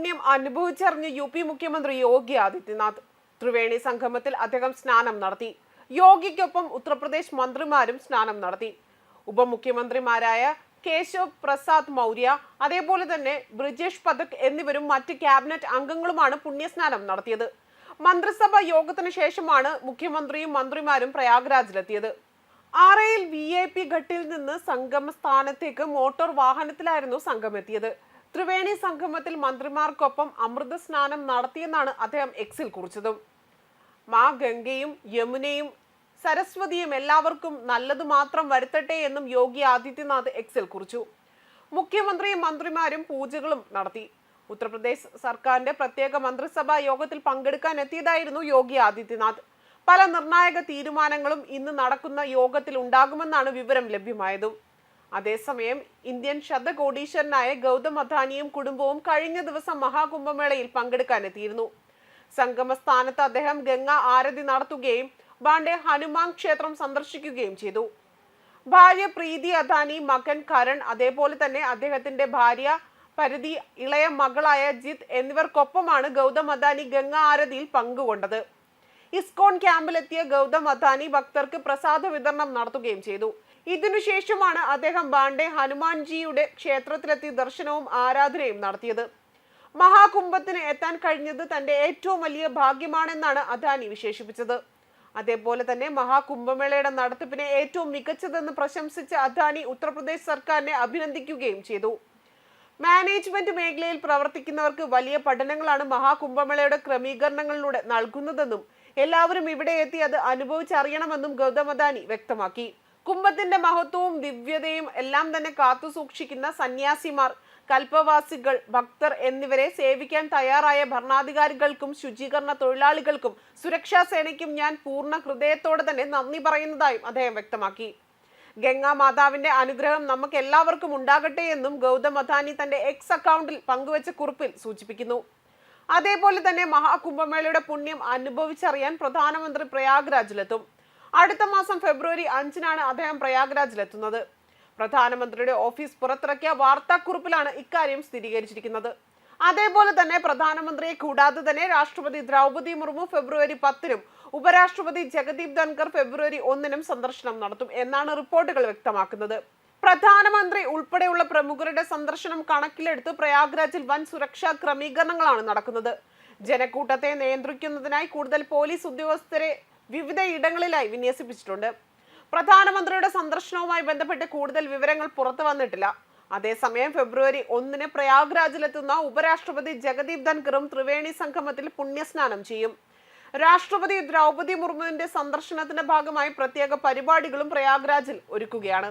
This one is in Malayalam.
പുണ്യം അനുഭവിച്ചറിഞ്ഞ യു പി മുഖ്യമന്ത്രി യോഗി ആദിത്യനാഥ് ത്രിവേണി സംഗമത്തിൽ അദ്ദേഹം സ്നാനം നടത്തി. യോഗിക്കൊപ്പം ഉത്തർപ്രദേശ് മന്ത്രിമാരും സ്നാനം നടത്തി. ഉപമുഖ്യമന്ത്രിമാരായ കേശവ് പ്രസാദ് മൗര്യ അതേപോലെ തന്നെ ബ്രിജേഷ് പഥക് എന്നിവരും മറ്റ് ക്യാബിനറ്റ് അംഗങ്ങളുമാണ് പുണ്യസ്നാനം നടത്തിയത്. മന്ത്രിസഭ യോഗത്തിന് ശേഷമാണ് മുഖ്യമന്ത്രിയും മന്ത്രിമാരും പ്രയാഗ്രാജിലെത്തിയത്. ആറയിൽ വി ഐ പി ഘട്ടിൽ നിന്ന് സംഗമ സ്ഥാനത്തേക്ക് മോട്ടോർ വാഹനത്തിലായിരുന്നു സംഘം എത്തിയത് ത്രിവേണി സംഗമത്തിൽ മന്ത്രിമാർക്കൊപ്പം അമൃത സ്നാനം നടത്തിയെന്നാണ് അദ്ദേഹം എക്സിൽ കുറിച്ചതും. മാ ഗംഗയും യമുനയും സരസ്വതിയും എല്ലാവർക്കും നല്ലത് മാത്രം വരുത്തട്ടെ എന്നും യോഗി ആദിത്യനാഥ് എക്സിൽ കുറിച്ചു. മുഖ്യമന്ത്രിയും മന്ത്രിമാരും പൂജകളും നടത്തി. ഉത്തർപ്രദേശ് സർക്കാരിന്റെ പ്രത്യേക മന്ത്രിസഭാ യോഗത്തിൽ പങ്കെടുക്കാൻ എത്തിയതായിരുന്നു യോഗി ആദിത്യനാഥ്. പല നിർണായക തീരുമാനങ്ങളും ഇന്ന് നടക്കുന്ന യോഗത്തിൽ ഉണ്ടാകുമെന്നാണ് വിവരം ലഭ്യമായതും. അതേസമയം ഇന്ത്യൻ ശതകോടീശ്വരനായ ഗൗതം അദാനിയും കുടുംബവും കഴിഞ്ഞ ദിവസം മഹാകുംഭമേളയിൽ പങ്കെടുക്കാനെത്തിയിരുന്നു. സംഗമ സ്ഥാനത്ത് അദ്ദേഹം ഗംഗ ആരതി നടത്തുകയും ബാണ്ഡെ ഹനുമാൻ ക്ഷേത്രം സന്ദർശിക്കുകയും ചെയ്തു. ഭാര്യ പ്രീതി അദാനി മകൻ കരൺ അതേപോലെ തന്നെ അദ്ദേഹത്തിന്റെ ഭാര്യ പരിധി ഇളയ മകളായ ജിത്ത് എന്നിവർക്കൊപ്പമാണ് ഗൗതം അദാനി ഗംഗ ആരതിയിൽ പങ്കുകൊണ്ടത്. ഇസ്കോൺ ക്യാമ്പിലെത്തിയ ഗൗതം അദാനി ഭക്തർക്ക് പ്രസാദ വിതരണം നടത്തുകയും ചെയ്തു. ഇതിനുശേഷമാണ് അദ്ദേഹം ബാണ്ഡെ ഹനുമാൻജിയുടെ ക്ഷേത്രത്തിലെത്തി ദർശനവും ആരാധനയും നടത്തിയത്. മഹാകുംഭത്തിന് എത്താൻ കഴിഞ്ഞത് തന്റെ ഏറ്റവും വലിയ ഭാഗ്യമാണെന്നാണ് അദാനി വിശേഷിപ്പിച്ചത്. അതേപോലെ തന്നെ മഹാകുംഭമേളയുടെ നടത്തിപ്പിനെ ഏറ്റവും മികച്ചതെന്ന് പ്രശംസിച്ച അദാനി ഉത്തർപ്രദേശ് സർക്കാരിനെ അഭിനന്ദിക്കുകയും ചെയ്തു. മാനേജ്മെന്റ് മേഖലയിൽ പ്രവർത്തിക്കുന്നവർക്ക് വലിയ പഠനങ്ങളാണ് മഹാകുംഭമേളയുടെ ക്രമീകരണങ്ങളിലൂടെ നൽകുന്നതെന്നും എല്ലാവരും ഇവിടെ എത്തി അത് അനുഭവിച്ചറിയണമെന്നും ഗൗതം അദാനി വ്യക്തമാക്കി. കുംഭത്തിന്റെ മഹത്വവും ദിവ്യതയും എല്ലാം തന്നെ കാത്തു സൂക്ഷിക്കുന്ന സന്യാസിമാർ കൽപ്പവാസികൾ ഭക്തർ എന്നിവരെ സേവിക്കാൻ തയ്യാറായ ഭരണാധികാരികൾക്കും ശുചീകരണ തൊഴിലാളികൾക്കും സുരക്ഷാ സേനയ്ക്കും ഞാൻ പൂർണ ഹൃദയത്തോടെ തന്നെ നന്ദി പറയുന്നതായും അദ്ദേഹം വ്യക്തമാക്കി. ഗംഗാ മാതാവിന്റെ അനുഗ്രഹം നമുക്ക് എല്ലാവർക്കും ഉണ്ടാകട്ടെ എന്നും ഗൗതം അദാനി തന്റെ എക്സ് അക്കൗണ്ടിൽ പങ്കുവച്ച കുറിപ്പിൽ സൂചിപ്പിക്കുന്നു. അതേപോലെ തന്നെ മഹാകുംഭമേളയുടെ പുണ്യം അനുഭവിച്ചറിയാൻ പ്രധാനമന്ത്രി പ്രയാഗ്രാജിലെത്തും. അടുത്ത മാസം ഫെബ്രുവരി അഞ്ചിനാണ് അദ്ദേഹം പ്രയാഗ്രാജിലെത്തുന്നത്. പ്രധാനമന്ത്രിയുടെ ഓഫീസ് പുറത്തിറക്കിയ വാർത്താക്കുറിപ്പിലാണ് ഇക്കാര്യം സ്ഥിരീകരിച്ചിരിക്കുന്നത്. അതേപോലെ തന്നെ പ്രധാനമന്ത്രിയെ കൂടാതെ തന്നെ രാഷ്ട്രപതി ദ്രൗപദി മുർമു ഫെബ്രുവരി പത്തിനും ഉപരാഷ്ട്രപതി ജഗദീപ് ധൻകർ ഫെബ്രുവരി ഒന്നിനും സന്ദർശനം നടത്തും എന്നാണ് റിപ്പോർട്ടുകൾ വ്യക്തമാക്കുന്നത്. പ്രധാനമന്ത്രി ഉൾപ്പെടെയുള്ള പ്രമുഖരുടെ സന്ദർശനം കണക്കിലെടുത്ത് പ്രയാഗ്രാജിൽ വൻ സുരക്ഷാ ക്രമീകരണങ്ങളാണ് നടക്കുന്നത്. ജനക്കൂട്ടത്തെ നിയന്ത്രിക്കുന്നതിനായി കൂടുതൽ പോലീസ് ഉദ്യോഗസ്ഥരെ വിവിധ ഇടങ്ങളിലായി വിന്യസിപ്പിച്ചിട്ടുണ്ട്. പ്രധാനമന്ത്രിയുടെ സന്ദർശനവുമായി ബന്ധപ്പെട്ട് കൂടുതൽ വിവരങ്ങൾ പുറത്തു വന്നിട്ടില്ല. അതേസമയം ഫെബ്രുവരി ഒന്നിന് പ്രയാഗ്രാജിലെത്തുന്ന ഉപരാഷ്ട്രപതി ജഗദീപ് ധൻകറും ത്രിവേണി സംഗമത്തിൽ പുണ്യസ്നാനം ചെയ്യും. രാഷ്ട്രപതി ദ്രൗപതി മുർമുവിന്റെ സന്ദർശനത്തിന്റെ ഭാഗമായി പ്രത്യേക പരിപാടികളും പ്രയാഗ്രാജിൽ ഒരുക്കുകയാണ്.